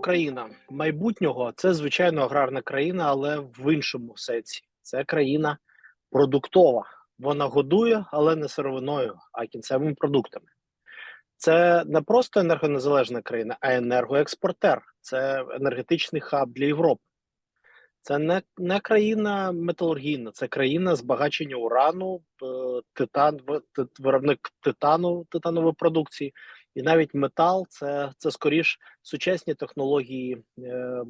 Україна майбутнього це звичайно аграрна країна, але в іншому сенсі. Це країна продуктова. Вона годує, але не сировиною, а кінцевими продуктами. Це не просто енергонезалежна країна, а енергоекспортер. Це енергетичний хаб для Європи. Це не, не країна металургійна, це країна збагачення урану, е, титан, ви- виробник титану, титанової продукції, і навіть метал це, це скоріш сучасні технології е,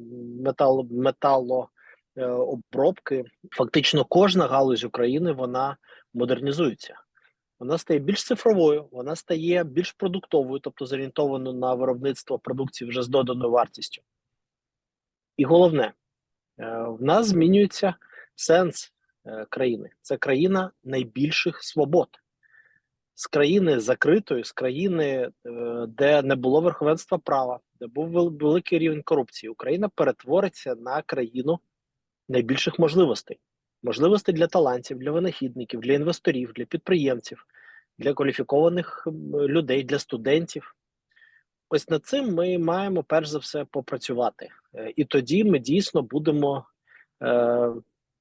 метал, металообробки. Фактично, кожна галузь України вона модернізується. Вона стає більш цифровою, вона стає більш продуктовою, тобто зорієнтованою на виробництво продукції вже з доданою вартістю. І головне, е, в нас змінюється сенс е, країни. Це країна найбільших свобод. З країни закритої, з країни, е, де не було верховенства права, де був великий рівень корупції, Україна перетвориться на країну найбільших можливостей. Можливостей для талантів, для винахідників, для інвесторів, для підприємців, для кваліфікованих людей, для студентів. Ось над цим ми маємо перш за все попрацювати. Е, І тоді ми дійсно будемо е,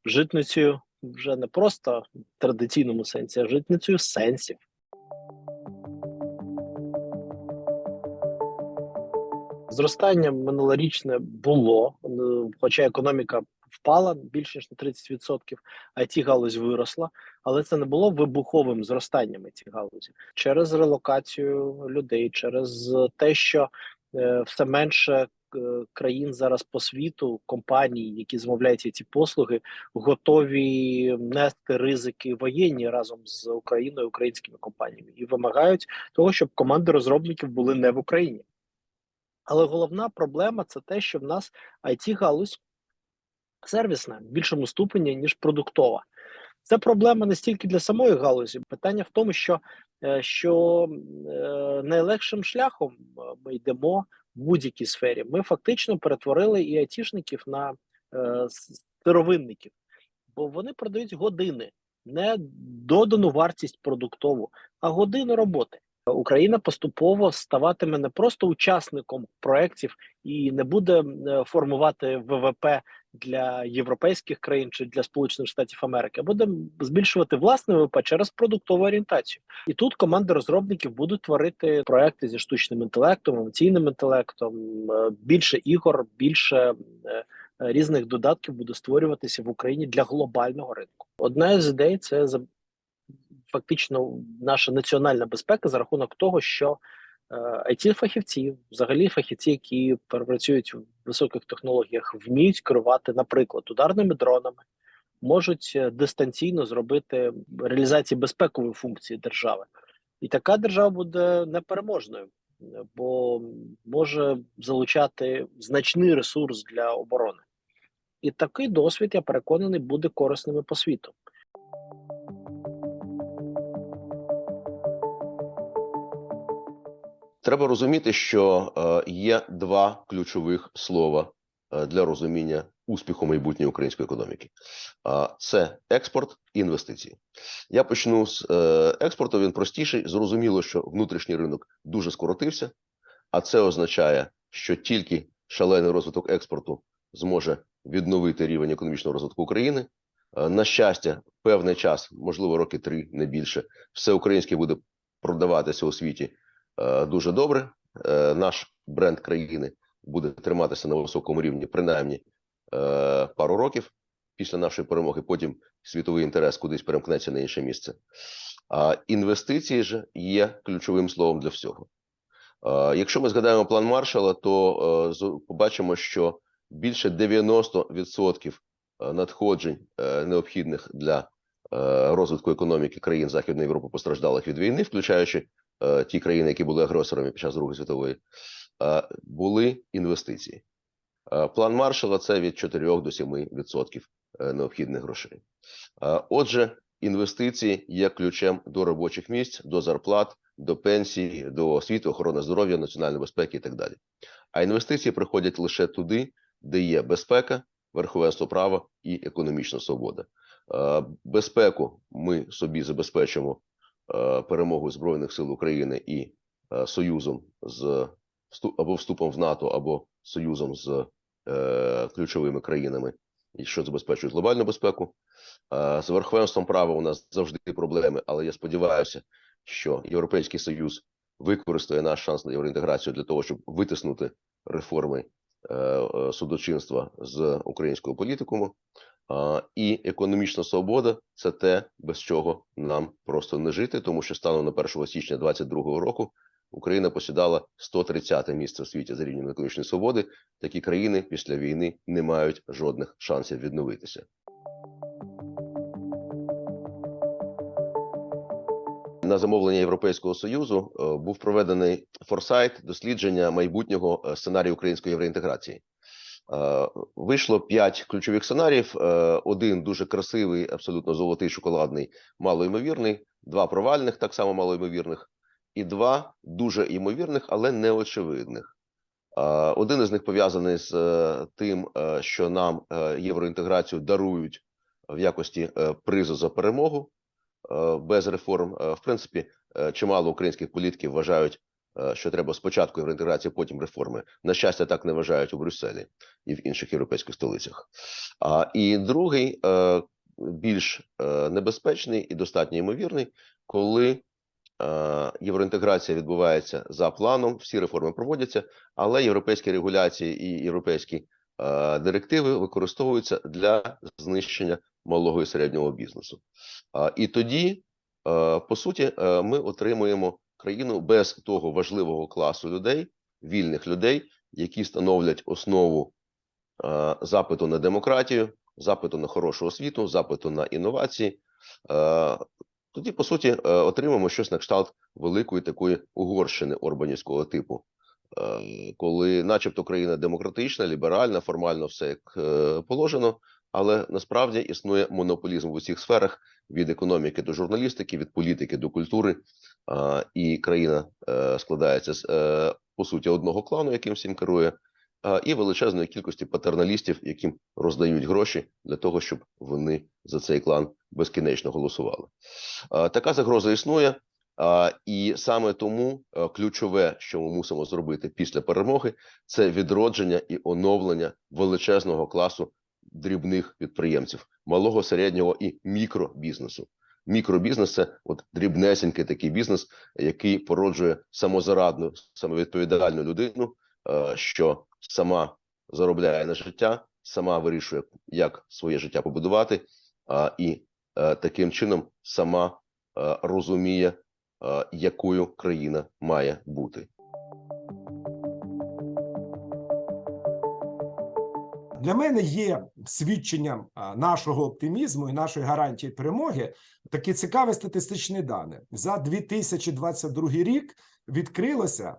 житницею вже не просто в традиційному сенсі, а житницею сенсів. Зростання минулорічне було, хоча економіка впала більше ніж на 30%, it галузь виросла, але це не було вибуховим зростанням it галузі через релокацію людей, через те, що е, все менше е, країн зараз по світу, компаній, які замовляють ці послуги, готові нести ризики воєнні разом з Україною, українськими компаніями і вимагають того, щоб команди розробників були не в Україні. Але головна проблема це те, що в нас it галузь сервісна в більшому ступені, ніж продуктова. Це проблема не стільки для самої галузі. Питання в тому, що, е, що е, найлегшим шляхом е, ми йдемо в будь-якій сфері. Ми фактично перетворили і айтішників на сировинників, бо вони продають години, не додану вартість продуктову, а години роботи. Україна поступово ставатиме не просто учасником проєктів і не буде е, формувати ВВП для європейських країн чи для Сполучених Штатів Америки, а буде збільшувати власне ВВП через продуктову орієнтацію. І тут команди розробників будуть творити проекти зі штучним інтелектом, емоційним інтелектом, е, більше ігор, більше е, різних додатків буде створюватися в Україні для глобального ринку. Одна з ідей це фактично наша національна безпека за рахунок того, що it фахівці, взагалі фахівці, які працюють в високих технологіях, вміють керувати, наприклад, ударними дронами, можуть е, дистанційно зробити реалізацію безпекової функції держави. І така держава буде непереможною, е, бо може залучати значний ресурс для оборони. І такий досвід, я переконаний, буде корисним по світу. Треба розуміти, що е, є два ключових слова е, для розуміння успіху майбутньої української економіки: це експорт і інвестиції. Я почну з е, експорту. Він простіший. Зрозуміло, що внутрішній ринок дуже скоротився, а це означає, що тільки шалений розвиток експорту зможе відновити рівень економічного розвитку України. На щастя, певний час, можливо, роки три, не більше, все українське буде продаватися у світі дуже добре. Е, Наш бренд країни буде триматися на високому рівні, принаймні е, пару років після нашої перемоги. Потім світовий інтерес кудись перемкнеться на інше місце. А інвестиції ж є ключовим словом для всього. Е, Якщо ми згадаємо план Маршала, то е, побачимо, що більше 90% е, надходжень е, необхідних для е, розвитку економіки країн Західної Європи постраждалих від війни, включаючи е, ті країни, які були агресорами під час Другої світової, е, були інвестиції. Е, План Маршала це від 4 до 7% е, необхідних грошей. Е, Отже, інвестиції є ключем до робочих місць, до зарплат, до пенсій, до освіти, охорони здоров'я, національної безпеки і так далі. А інвестиції приходять лише туди, де є безпека, верховенство права і економічна свобода. Е, Безпеку ми собі забезпечимо е, перемогою Збройних сил України і е, союзом з або вступом в НАТО, або союзом з е, ключовими країнами, що забезпечують глобальну безпеку. Е, з верховенством права у нас завжди проблеми, але я сподіваюся, що Європейський Союз використає наш шанс на євроінтеграцію для того, щоб витиснути реформи е, е, судочинства з українського політикуму. І економічна свобода це те, без чого нам просто не жити, тому що станом на 1 січня 2022 року Україна посідала 130 місце в світі за рівнем економічної свободи. Такі країни після війни не мають жодних шансів відновитися. На замовлення Європейського союзу е, був проведений форсайт дослідження майбутнього е, сценарію української євроінтеграції. Е, Вийшло п'ять ключових сценаріїв. Е, Один дуже красивий, абсолютно золотий, шоколадний, малоймовірний, два провальних, так само малоймовірних, і два дуже ймовірних, але неочевидних. Е, Один із них пов'язаний з тим, що нам євроінтеграцію дарують в якості призу за перемогу без реформ. В принципі, чимало українських політиків вважають, що треба спочатку євроінтеграція, потім реформи. На щастя, так не вважають у Брюсселі і в інших європейських столицях. А і другий е, більш е, небезпечний і достатньо ймовірний, коли е, євроінтеграція відбувається за планом, всі реформи проводяться, але європейські регуляції і європейські е, директиви використовуються для знищення малого і середнього бізнесу. І тоді, е, по суті, е, ми отримуємо країну без того важливого класу людей, вільних людей, які становлять основу е, запиту на демократію, запиту на хорошу освіту, запиту на інновації. Е, Тоді, по суті, е, отримаємо щось на кшталт великої такої угорщини орбанівського типу, е, коли, начебто, країна демократична, ліберальна, формально все як е, положено, але насправді існує монополізм в усіх сферах від економіки до журналістики, від політики до культури, і країна е, складається з е, по суті одного клану, яким всім керує, і величезної кількості патерналістів, яким роздають гроші для того, щоб вони за цей клан безкінечно голосували. Така загроза існує. І саме тому е, ключове, що ми мусимо зробити після перемоги, це відродження і оновлення величезного класу дрібних підприємців, малого, середнього і мікробізнесу. Мікробізнес це от дрібнесенький такий бізнес, який породжує самозарадну, самовідповідальну людину, е, що сама заробляє на життя, сама вирішує, як своє життя побудувати, і е, таким чином сама е, розуміє, якою країна має бути. Для мене є свідченням нашого оптимізму і нашої гарантії перемоги такі цікаві статистичні дані. За 2022 рік відкрилося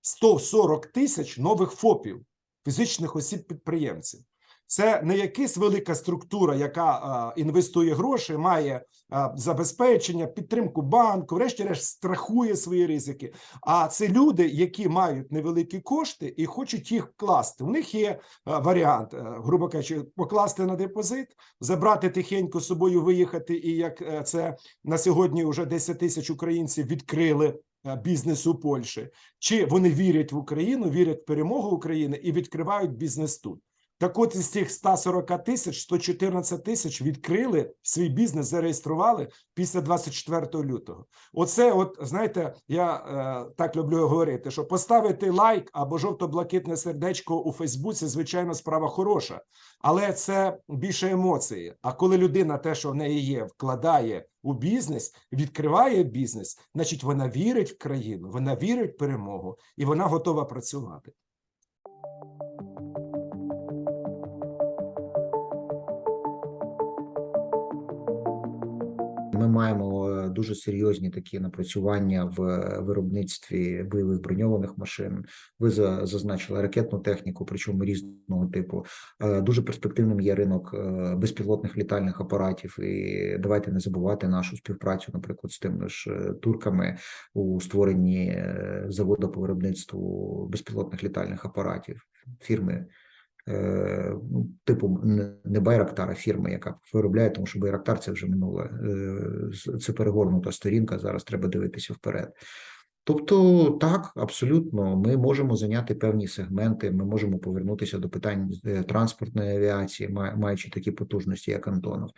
140 тисяч нових ФОПів, фізичних осіб підприємців. Це не якась велика структура, яка а, інвестує гроші, має а, забезпечення, підтримку банку, врешті-решт страхує свої ризики. А це люди, які мають невеликі кошти і хочуть їх вкласти. У них є е, варіант, е, грубо кажучи, покласти на депозит, забрати тихенько з собою, виїхати. І як е, це на сьогодні вже 10 тисяч українців відкрили е, бізнес у Польщі, чи вони вірять в Україну, вірять в перемогу України і відкривають бізнес тут. Так от із цих 140 тисяч 114 тисяч відкрили свій бізнес, зареєстрували після 24 лютого. Оце, от знаєте, я е, так люблю говорити, що поставити лайк або жовто-блакитне сердечко у Фейсбуці, звичайно, справа хороша, але це більше емоції. А коли людина те, що в неї є, вкладає у бізнес, відкриває бізнес, значить вона вірить в країну, вона вірить в перемогу і вона готова працювати. Маємо е, дуже серйозні такі напрацювання в е, виробництві бойових броньованих машин. Ви за- зазначили ракетну техніку, причому різного типу. Е, Дуже перспективним є ринок безпілотних літальних апаратів. І давайте не забувати нашу співпрацю, наприклад, з тими ж турками у створенні заводу по виробництву безпілотних літальних апаратів фірми. Е, ну, Типу не- не Байрактар, фірма, яка виробляє, тому що Байрактар це вже минуле. е, Це перегорнута сторінка. Зараз треба дивитися вперед. Тобто, так, абсолютно, ми можемо зайняти певні сегменти, ми можемо повернутися до питань е, транспортної авіації, маючи такі потужності, як Антонов.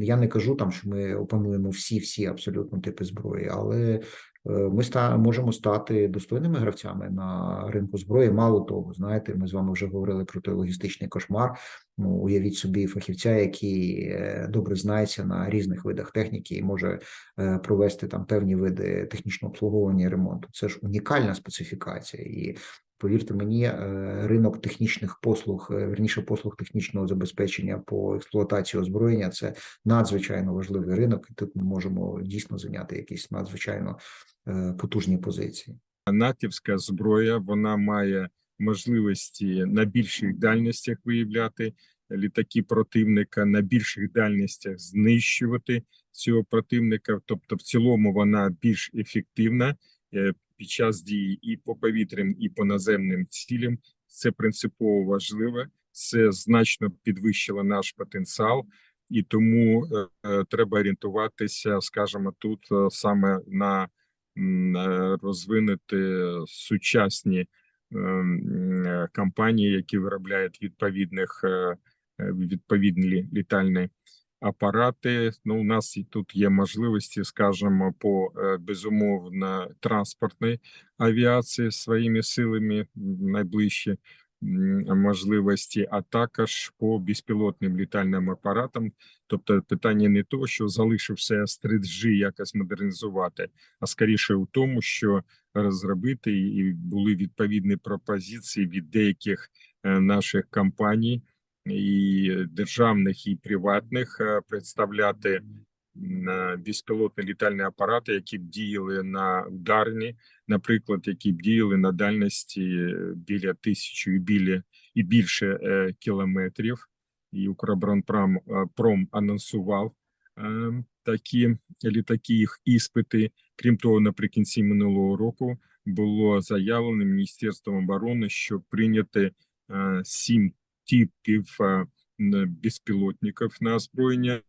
Я не кажу там, що ми опануємо всі всі абсолютно типи зброї, але ми ста можемо стати достойними гравцями на ринку зброї. Мало того, знаєте, ми з вами вже говорили про той логістичний кошмар. Ну, уявіть собі фахівця, який е, добре знається на різних видах техніки і може е, провести там певні види технічного обслуговування і ремонту. Це ж унікальна специфікація, і повірте мені, е, ринок технічних послуг, е, верніше послуг технічного забезпечення по експлуатації озброєння це надзвичайно важливий ринок, і тут ми можемо дійсно зайняти якісь надзвичайно е, потужні позиції. натівська зброя вона має можливості на більших дальностях виявляти літаки противника, на більших дальностях знищувати цього противника. Тобто, в цілому вона більш ефективна під час дії і по повітрям, і по наземним цілям. Це принципово важливо. Це значно підвищило наш потенціал, і тому е, е, треба орієнтуватися, скажімо, тут е, саме на е, розвинути сучасні е, компанії, які виробляють відповідних е, відповідні літальні апарати. Ну, у нас і тут є можливості, скажімо, по е, безумовно транспортної авіації своїми силами найближчі можливості, а також по безпілотним літальним апаратам. Тобто, питання не то, що залишився С-3G якось модернізувати, а скоріше у тому, що розробити і були відповідні пропозиції від деяких е, наших компаній і державних і приватних е, представляти е, безпілотні літальні апарати, які б діяли на ударні, наприклад, які б діяли на дальності е, біля тисячі і біля і більше кілометрів. І Укроборонпром пром анонсував такі літаки, їх іспити. Крім того, наприкінці минулого року було заявлено Міністерством оборони, що прийняти сім типів е, безпілотників на озброєння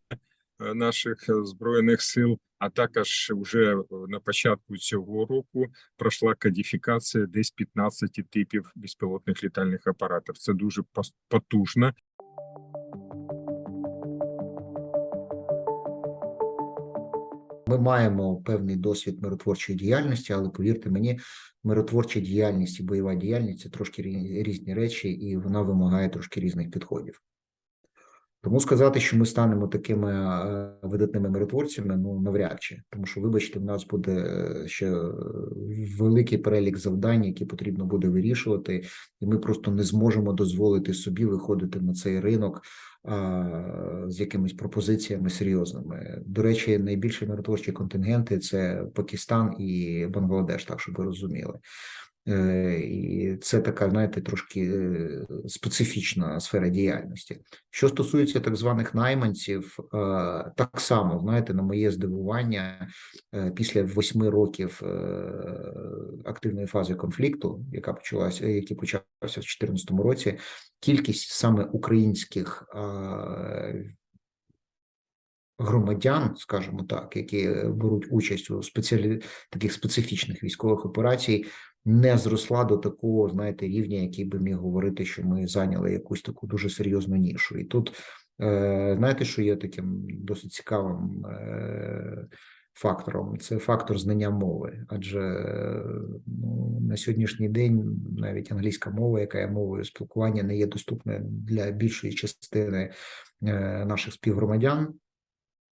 е, наших е, збройних сил. А також вже на початку цього року пройшла кодифікація десь 15 типів безпілотних літальних апаратів. Це дуже потужно. Ми маємо певний досвід миротворчої діяльності, але повірте мені, миротворча діяльність і бойова діяльність це трошки різні речі, і вона вимагає трошки різних підходів. Тому сказати, що ми станемо такими е, видатними миротворцями, ну навряд чи, тому що, вибачте, в нас буде е, ще великий перелік завдань, які потрібно буде вирішувати, і ми просто не зможемо дозволити собі виходити на цей ринок з якимись пропозиціями серйозними. До речі, найбільші миротворчі контингенти це Пакистан і Бангладеш, так щоб ви розуміли. І це така, знаєте, трошки е, специфічна сфера діяльності. Що стосується так званих найманців, е, так само, знаєте, на моє здивування, е, після восьми років активної фази конфлікту, яка почалася, який почався в 2014 році, кількість саме українських громадян, скажімо так, які беруть участь у спеціалі... таких специфічних військових операцій, не зросла до такого, знаєте, рівня, який би міг говорити, що ми зайняли якусь таку дуже серйозну нішу. І тут е, знаєте, що є таким досить цікавим е, фактором? Це фактор знання мови, адже ну, на сьогоднішній день навіть англійська мова, яка є мовою спілкування, не є доступною для більшої частини е, наших співгромадян.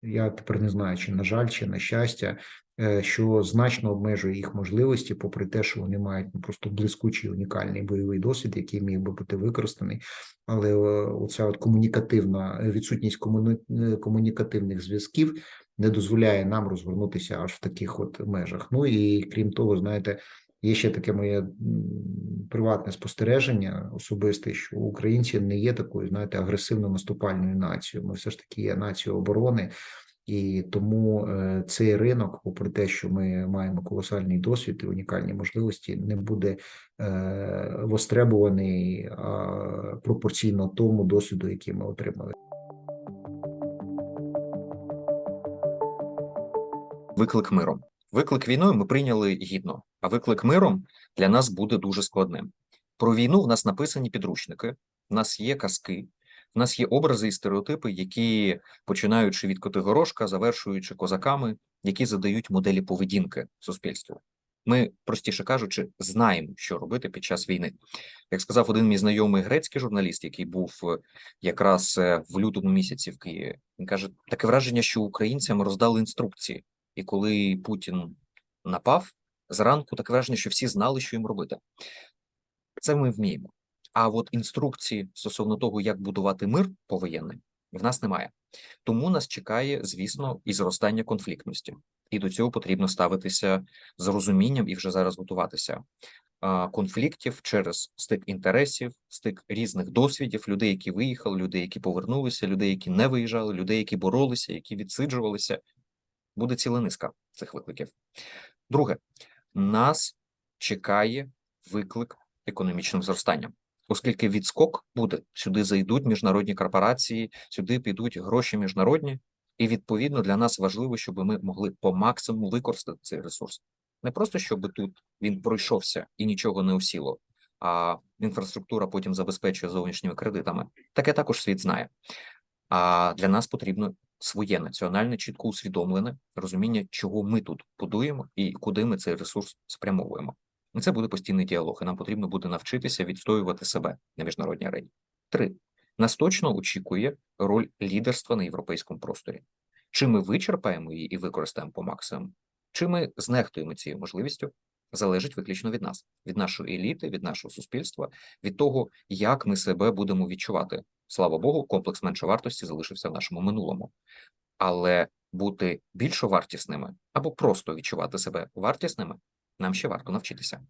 Я тепер не знаю, чи на жаль, чи на щастя, е, що значно обмежує їх можливості, попри те, що вони мають ну, просто блискучий унікальний бойовий досвід, який міг би бути використаний. Але е, оця от комунікативна відсутність комуни- е, комунікативних зв'язків не дозволяє нам розгорнутися аж в таких от межах. Ну і крім того, знаєте, є ще таке моє приватне спостереження особисте, що українці не є такою, знаєте, агресивно наступальною нацією. Ми все ж таки є нацією оборони. І тому е, цей ринок, попри те, що ми маємо колосальний досвід і унікальні можливості, не буде е, востребуваний пропорційно тому досвіду, який ми отримали. виклик миру. Виклик війною ми прийняли гідно, а виклик миром для нас буде дуже складним. Про війну в нас написані підручники, в нас є казки, в нас є образи і стереотипи, які починаючи від Котигорошка, завершуючи козаками, які задають моделі поведінки суспільству. Ми, простіше кажучи, знаємо, що робити під час війни. Як сказав один мій знайомий грецький журналіст, який був е, якраз е, в лютому місяці в Києві, він каже: таке враження, що українцям роздали інструкції, і коли Путін напав зранку, таке враження, що всі знали, що їм робити. Це ми вміємо. А от інструкції стосовно того, як будувати мир повоєнний, в нас немає. Тому нас чекає, звісно, і зростання конфліктності. І до цього потрібно ставитися з розумінням і вже зараз готуватися. Конфліктів через стик інтересів, стик різних досвідів, людей, які виїхали, людей, які повернулися, людей, які не виїжджали, людей, які боролися, які відсиджувалися. Буде ціла низка цих викликів. Друге, нас чекає виклик економічним зростанням. Оскільки відскок буде, сюди зайдуть міжнародні корпорації, сюди підуть гроші міжнародні, і відповідно для нас важливо, щоб ми могли по максимуму використати цей ресурс. Не просто щоб тут він пройшовся і нічого не осіло, а інфраструктура потім забезпечує зовнішніми кредитами. Таке також світ знає. А для нас потрібно своє національне, чітко усвідомлене розуміння, чого ми тут будуємо і куди ми цей ресурс спрямовуємо. І це буде постійний діалог, і нам потрібно буде навчитися відстоювати себе на міжнародній арені. Три нас точно очікує роль лідерства на європейському просторі. Чи ми вичерпаємо її і використаємо по максимуму, чи ми знехтуємо цією можливістю, залежить виключно від нас, від нашої еліти, від нашого суспільства, від того, як ми себе будемо відчувати. Слава Богу, комплекс меншовартості залишився в нашому минулому. Але бути більшовартісними або просто відчувати себе вартісними нам ще варто навчитися.